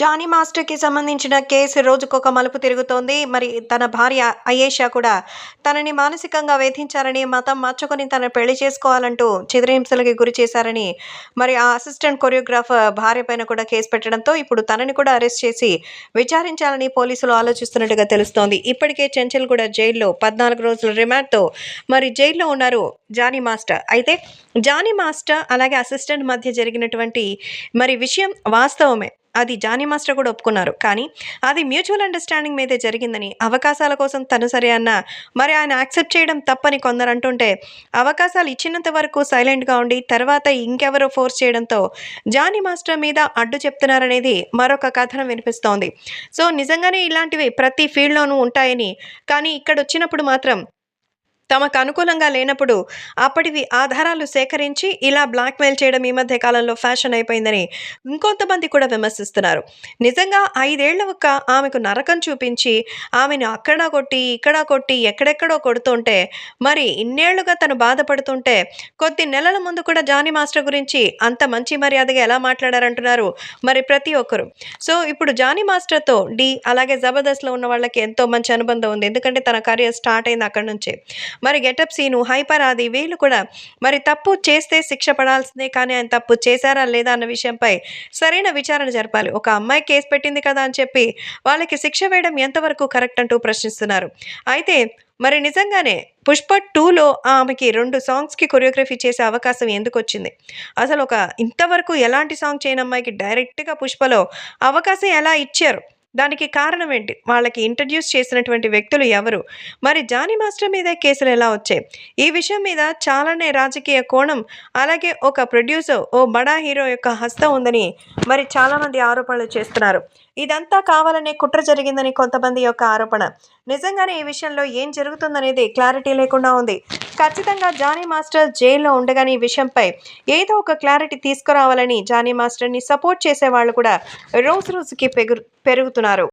Johnny మాస్టర్‌కి సంబంధించిన case రోజుకొక మలుపు తిరుగుతోంది. మరి తన భార్య అయేషా కూడా తనని మానసికంగా వేధించారని, మతం మార్చుకొని తన పెళ్ళి చేసుకోవాలంటూ చిత్రహింసలకి గురి చేశారని, మరి ఆ అసిస్టెంట్ కొరియోగ్రాఫర్ భార్య పైన కూడా కేసు పెట్టడంతో ఇప్పుడు తనని కూడా అరెస్ట్ చేసి విచారించాలని పోలీసులు ఆలోచిస్తున్నట్టుగా తెలుస్తోంది. ఇప్పటికే చెంచల్ కూడా జైల్లో 14 రోజుల రిమాండ్‌తో మరి జైల్లో ఉన్నారు జానీ మాస్టర్. అయితే జానీ మాస్టర్ అలాగే అసిస్టెంట్ మధ్య జరిగినటువంటి మరి విషయం వాస్తవమే. అది జానీ మాస్టర్ కూడా ఒప్పుకున్నారు. కానీ అది మ్యూచువల్ అండర్‌స్టాండింగ్ మీదే జరిగిందని, అవకాశాల కోసం తను సరే అన్నా మరి ఆయన యాక్సెప్ట్ చేయడం తప్పని కొందరు అంటుంటే, అవకాశాలు ఇచ్చినంత వరకు సైలెంట్‌గా ఉండి తర్వాత ఇంకెవరో ఫోర్స్ చేయడంతో జానీ మాస్టర్ మీద అడ్డు చెప్తున్నారనేది మరొక కథనం వినిపిస్తోంది. సో నిజంగానే ఇలాంటివి ప్రతి ఫీల్డ్‌లోనూ ఉంటాయని, కానీ ఇక్కడ వచ్చినప్పుడు మాత్రం తమకు అనుకూలంగా లేనప్పుడు అప్పటివి ఆధారాలు సేకరించి ఇలా బ్లాక్‌మెయిల్ చేయడం ఈ మధ్య కాలంలో ఫ్యాషన్ అయిపోయిందని ఇంకొంతమంది కూడా విమర్శిస్తున్నారు. నిజంగా ఐదేళ్ళ ఒక ఆమెకు నరకం చూపించి, ఆమెను అక్కడ కొట్టి, ఇక్కడ కొట్టి, ఎక్కడెక్కడో కొడుతుంటే, మరి ఇన్నేళ్ళుగా తను బాధపడుతుంటే, కొద్ది నెలల ముందు కూడా జానీ మాస్టర్ గురించి అంత మంచి మర్యాదగా ఎలా మాట్లాడారంటున్నారు మరి ప్రతి ఒక్కరు. సో ఇప్పుడు జానీ మాస్టర్‌తో డి అలాగే 'జబర్దస్త్‌లో' ఉన్న వాళ్ళకి ఎంతో మంచి అనుబంధం ఉంది. ఎందుకంటే తన కెరియర్ స్టార్ట్ అయింది అక్కడి నుంచే. మరి 'గెటప్ సీను', 'హైపర్ ఆది' వీళ్ళు కూడా మరి తప్పు చేస్తే శిక్ష పడాల్సిందే కానీ ఆయన తప్పు చేశారా లేదా అన్న విషయంపై సరైన విచారణ జరపాలి. ఒక అమ్మాయి కేసు పెట్టింది కదా అని చెప్పి వాళ్ళకి శిక్ష వేయడం ఎంతవరకు కరెక్ట్ అంటూ ప్రశ్నిస్తున్నారు. అయితే మరి నిజంగానే 'పుష్ప టూలో ఆమెకి రెండు సాంగ్స్‌కి కొరియోగ్రఫీ చేసే అవకాశం ఎందుకొచ్చింది? అసలు ఒక ఇంతవరకు ఎలాంటి సాంగ్ చేయని అమ్మాయికి డైరెక్ట్‌గా 'పుష్పలో' అవకాశం ఎలా ఇచ్చారు? దానికి కారణం ఏంటి? వాళ్ళకి ఇంట్రడ్యూస్ చేసినటువంటి వ్యక్తులు ఎవరు? మరి జానీ మాస్టర్ మీద కేసులు ఎలా వచ్చాయి? ఈ విషయం మీద చాలానే రాజకీయ కోణం, అలాగే ఒక ప్రొడ్యూసర్, ఓ బడా హీరో యొక్క హస్తం ఉందని మరి చాలామంది ఆరోపణలు చేస్తున్నారు. ఇదంతా కావాలనే కుట్ర జరిగిందని కొంతమంది యొక్క ఆరోపణ. నిజంగానే ఈ విషయంలో ఏం జరుగుతుందనేది క్లారిటీ లేకుండా ఉంది. ఖచ్చితంగా జానీ మాస్టర్ జైల్లో ఉండగానే ఈ విషయంపై ఏదో ఒక క్లారిటీ తీసుకురావాలని జానీ మాస్టర్‌ని సపోర్ట్ చేసే వాళ్ళు కూడా రోజు రోజుకి పెరుగు పెరుగుతున్నారు.